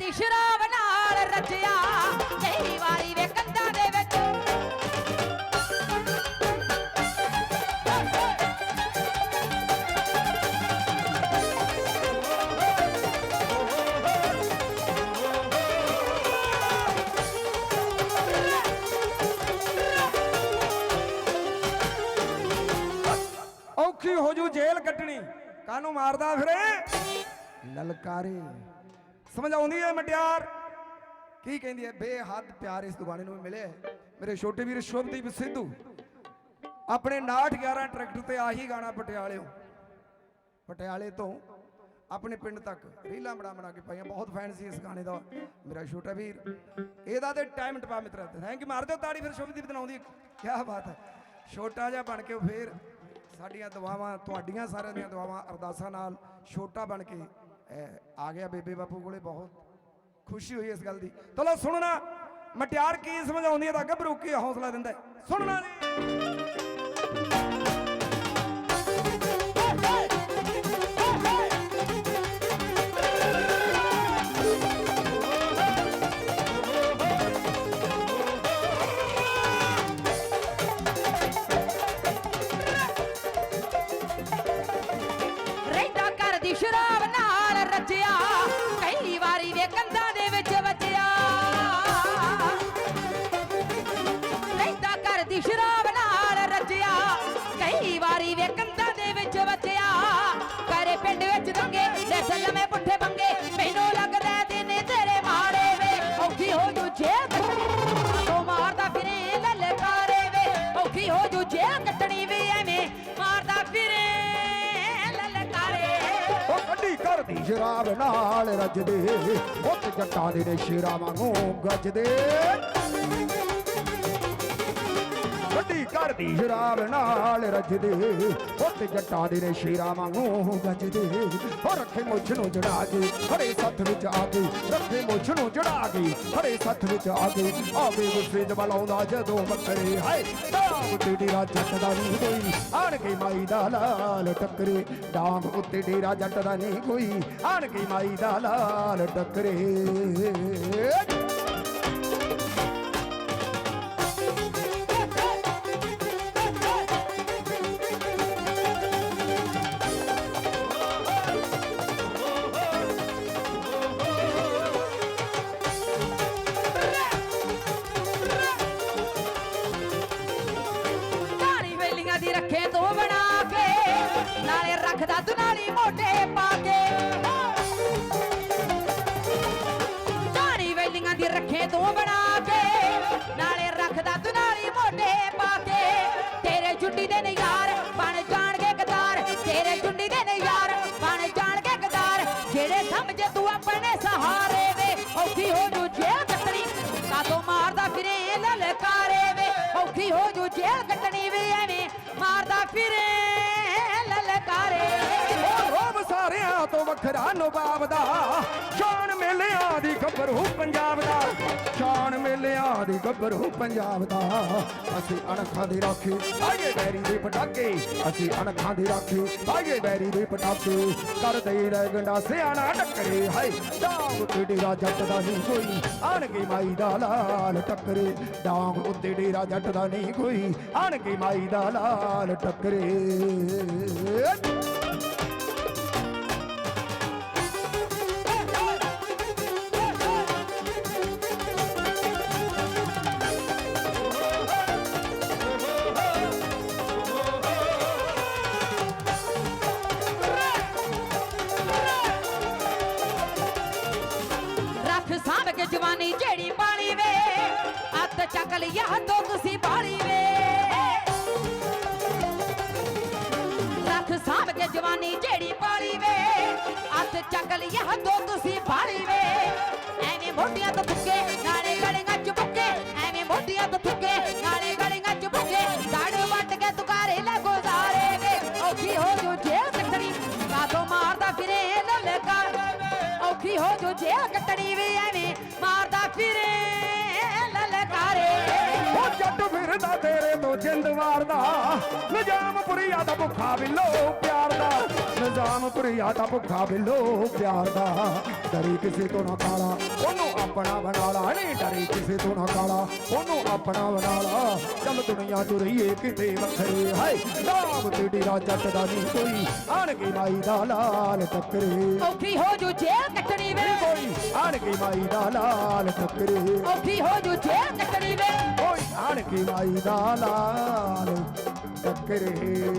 ਕਰਦੀ ਸ਼ਰਾਬ ਨਾਲ ਰਚਿਆ ਕਈ ਵਾਰੀ ਵੇ ਕੰਧਾਂ ਦੇ ਵਿੱਚ। ਔਖੀ ਹੋ ਜੂ ਜੇਲ੍ਹ ਕੱਟਣੀ। ਕਾਹਨੂੰ ਮਾਰਦਾ ਫਿਰੇ? ਲਲਕਾਰੇ ਸਮਝਾਉਂਦੀ ਹੈ ਮਟਿਆਰ? ਕੀ ਕਹਿੰਦੀ ਹੈ? ਬੇਹੱਦ ਪਿਆਰ ਇਸ ਦੁਗਾਣੇ ਨੂੰ ਮਿਲਿਆ ਮੇਰੇ ਛੋਟੇ ਵੀਰ ਸ਼ੁਭਦੀਪ ਸਿੱਧੂ, ਆਪਣੇ 911 ਟਰੈਕਟਰ ਤੇ ਆਹੀ ਗਾਣਾ ਪਟਿਆਲਿਓ। ਪਟਿਆਲੇ ਤੋਂ ਆਪਣੇ ਪਿੰਡ ਤੱਕ ਰੀਲਾਂ ਬਣਾ ਬਣਾ ਕੇ ਪਾਈਆਂ। ਬਹੁਤ ਫੈਨ ਸੀ ਇਸ ਗਾਣੇ ਦਾ। ਮੇਰਾ ਛੋਟਾ ਵੀਰ, ਇਹਦਾ ਤੇ ਟਾਈਮ ਟਪਾ ਮਿੱਤਰਾ ਥੈਂਕ ਯੂ ਮਾਰ ਦਿਓ ਤਾੜੀ ਫਿਰ ਸ਼ੁਭਦੀਪ ਦੀ ਆਉਂਦੀ ਕੀ ਬਾਤ ਹੈ। ਛੋਟਾ ਜਿਹਾ ਬਣ ਕੇ ਉਹ ਫੇਰ ਸਾਡੀਆਂ ਦੁਆਵਾਂ, ਤੁਹਾਡੀਆਂ ਸਾਰਿਆਂ ਦੀਆਂ ਦੁਆਵਾਂ ਅਰਦਾਸਾਂ ਨਾਲ ਛੋਟਾ ਬਣ ਕੇ ਆ ਗਿਆ ਬੇਬੇ ਬਾਪੂ ਕੋਲੇ, ਬਹੁਤ ਖੁਸ਼ੀ ਹੋਈ ਇਸ ਗੱਲ ਦੀ। ਚਲੋ ਸੁਣਨਾ ਮਟਿਆਰ ਕੀ ਸਮਝਾਉਂਦੀ ਹੈ ਤਾਂ ਗੱਭਰੂ ਕੀ ਹੌਸਲਾ ਦਿੰਦਾ ਸੁਣਨਾ ਜੀ। ਰਹਿੰਦਾ ਕਰਦੀ ਸ਼ਰਾਬ ਨਾਲ ਰੱਜਦੇ। ਉੱਤ ਜੱਟਾਂ ਦੇ ਨੇ ਸ਼ੇਰਾਂ ਵਾਂਗੂ ਗੱਜਦੇ। ਕੱਢੀ ਕਰਦੀ ਸ਼ਰਾਬ ਨਾਲ ਰੱਜਦੇ ਉੱਤ ਜੱਟਾਂ ਦੇ ਨੇ ਸ਼ੇਰਾਂ ਵਾਂਗੂ ਗੱਜਦੇ। ਉਹ ਰੱਖੇ ਮੁੱਛ ਨੂੰ ਜੜਾ ਕੇ ਖੜੇ ਸੱਥ ਵਿੱਚ ਆ ਕੇ, ਰੱਖੇ ਮੁੱਛ ਨੂੰ ਜੜਾ ਕੇ ਖੜੇ ਸੱਥ ਵਿੱਚ ਆ ਕੇ ਆਵੇ ਗੁੱਸੇ ਚ ਬਲਾਉਂਦਾ ਜਦੋਂ ਬੱਕਰੇ ਹਾਏ, ਡਾਂਗ ਉੱਤੇ ਡੇਰਾ ਜੱਟ ਦਾ ਨਹੀਂ ਕੋਈ ਆਣ ਕੇ ਮਾਈ ਦਾ ਲਾਲ ਟੱਕਰੇ। ਡਾਂਗ ਉੱਤੇ ਡੇਰਾ ਜੱਟ ਦਾ ਨਹੀਂ ਕੋਈ ਆਣ ਕੇ ਮਾਈ ਦਾ ਲਾਲ ਟੱਕਰੇ। ਰੱਖਦਾ ਦੁਨਾਲੀ ਮੋਢੇ ਪਾ ਕੇ। ਧਾਰੀ ਵੇਲੀਆਂ ਦੀ ਰੱਖੇ ਤੂੰ ਬਣਾ ਕੇ। ਨਾਲੇ ਰੱਖਦਾ ਦੁਨਾਲੀ ਮੋਢੇ ਪਾ ਕੇ। ਤੇਰੇ ਜੁੱਡੀ ਦੇ ਨੇ ਯਾਰ ਬਣ ਜਾਣਗੇ ਕਤਾਰ ਤੇਰੇ ਜੁੱਡੀ ਦੇ ਨੇ ਬਣ ਜਾਣਗੇ ਗਦਾਰ। ਜਿਹੜੇ ਸਮਝੇ ਤੂੰ ਆਪਣੇ ਸਹਾਰੇ ਵੇ, ਔਖੀ ਹੋ ਜੂ ਜੇਲ੍ਹ ਕੱਟਣੀ। ਕਾਤੋਂ ਮਾਰਦਾ ਫਿਰੇ ਲਲਕਾਰੇ ਵੇ, ਔਖੀ ਹੋ ਜੂ ਜੇਲ੍ਹ ਕੱਟਣੀ ਵੀ, ਐਵੇਂ ਮਾਰਦਾ ਫਿਰੇ। ਲਲਕਾਰੇ ਉਹ ਰੋਬ ਸਾਰਿਆਂ ਤੋਂ ਵੱਖਰਾ ਨਵਾਬ ਦਾ। ਸ਼ਾਨ ਮੇਲਿਆਂ ਦੀ ਗੱਭਰੂ ਪੰਜਾਬ ਦਾ। ਸ਼ਾਨ ਮੇਲਿਆਂ ਦੀ ਗੱਭਰੂ ਪੰਜਾਬ ਦਾ। ਅਸੀਂ ਅਣਖਾਂ ਦੇ ਰਾਖੇ ਆਗੇ ਬੈਰੀ ਦੇ ਪਟਾਕੇ। ਅਸੀਂ ਅਣਖਾਂ ਦੇ ਰਾਖੇ ਆਗੇ ਬੈਰੀ ਦੇ ਪਟਾਕੇ। ਕਰਦੇ ਰਹਿ ਗੰਡਾ ਸਿਆਣਾ ਟੱਕਰੇ, ਹਾਏ, ਡਾਂਗ ਉੱਤੇ ਡੇਰਾ ਜੱਟ ਦਾ ਨਹੀਂ ਕੋਈ। ਆਣ ਮਾਈ ਦਾ ਲਾਲ ਟੱਕਰੇ, ਡਾਂਗ ਉੱਤੇ ਡੇਰਾ ਜੱਟ ਦਾ ਨਹੀਂ ਕੋਈ। ਆਣ ਮਾਈ ਦਾ ਲਾਲ ਟੱਕਰੇ। ਅੱਤ ਚੱਕ ਤੋਂ ਤੁਸੀਂ ਬਾਲੀ ਵੇ। ਰੱਖ ਸਾਂਭ ਕੇ ਜਵਾਨੀ ਜਿਹੜੀ ਪਾਲੀ ਵੇ। ਅੱਤ ਚੱਕ ਲਿਆ ਤੋਂ ਤੁਸੀਂ ਬਾਲੀ ਵੇ। ਐਵੇਂ ਮੋਢੀਆਂ ਤੋਂ ਥੁੱਕੇ, ਨਾਲੇ ਗਲੀਆਂ ਚ ਬੁੱਕੇ। ਐਵੇਂ ਮੋਢੀਆਂ ਤੋਂ ਥੁੱਕੇ, ਨਾਲੇ ਗਲੀਆਂ ਚ ਬੁੱਕੇ। ਦਾੜ ਵੱਟ ਕੇ ਤੁਕਾਰੇ ਲੈ ਗੁਜ਼ਾਰੇ ਔਖੀ ਹੋ ਜੋ ਜੇਲ੍ਹ ਕੱਟਣੀ ਕਾਦੋਂ ਮਾਰਦਾ ਫਿਰੇ ਲਲਕਾਰ ਔਖੀ ਹੋ ਜੋ ਜੇਲ੍ਹ ਕੱਟਣੀ ਵੀ, ਐਵੇਂ ਮਾਰਦਾ ਫਿਰੇ। ਫਿਰਦਾ ਤੇਰੇ ਤੋਂ ਜਿੰਦ ਮਾਰਦਾ ਨਿਜ਼ਾਮਪੁਰੀਆ ਦਾ ਭੁੱਖਾ ਬਿੱਲੋ ਪਿਆਰ ਦਾ ਨਿਜ਼ਾਮਪੁਰੀਆ ਦਾ ਭੁੱਖਾ ਬਿੱਲੋ ਪਿਆਰ ਦਾ ਡਰੀ ਕਿਸੇ ਤੋਂ ਨਾ ਕਾਲਾ ਉਹਨੂੰ ਆਪਣਾ ਬਣਾ ਲਾ। ਨਹੀਂ ਡਰੀ ਕਿਸੇ ਤੋਂ ਨਾ ਕਾਲਾ ਉਹਨੂੰ ਆਪਣਾ ਬਣਾ ਲਾ। ਚੱਲ ਦੁਨੀਆ ਚ ਰਹੀਏ ਕਿਤੇ ਵੱਖਰੇ। ਹਾਏ ਨਾਮ ਤੇ ਡੇਰਾ ਜੱਟ ਦਾ ਨਹੀਂ ਕੋਈ। ਆਣ ਕੇ ਮਾਈ ਦਾ ਲਾਲ ਟੱਕਰੇ। ਔਖੀ ਹੋ ਜੂ ਜੇਲ੍ਹ ਕੱਟਣੀ ਵੇ। ਕੋਈ। ਆਣ ਕੇ ਮਾਈ ਦਾ ਲਾਲ ਟੱਕਰੇ। ਔਖੀ ਹੋ ਜੂ ਜੇਲ੍ਹ ਕੱਟਣੀ ਵੇ। ਕੇ ਮਾਈ ਦਾ ਲਾਲ ਟੱਕਰੇ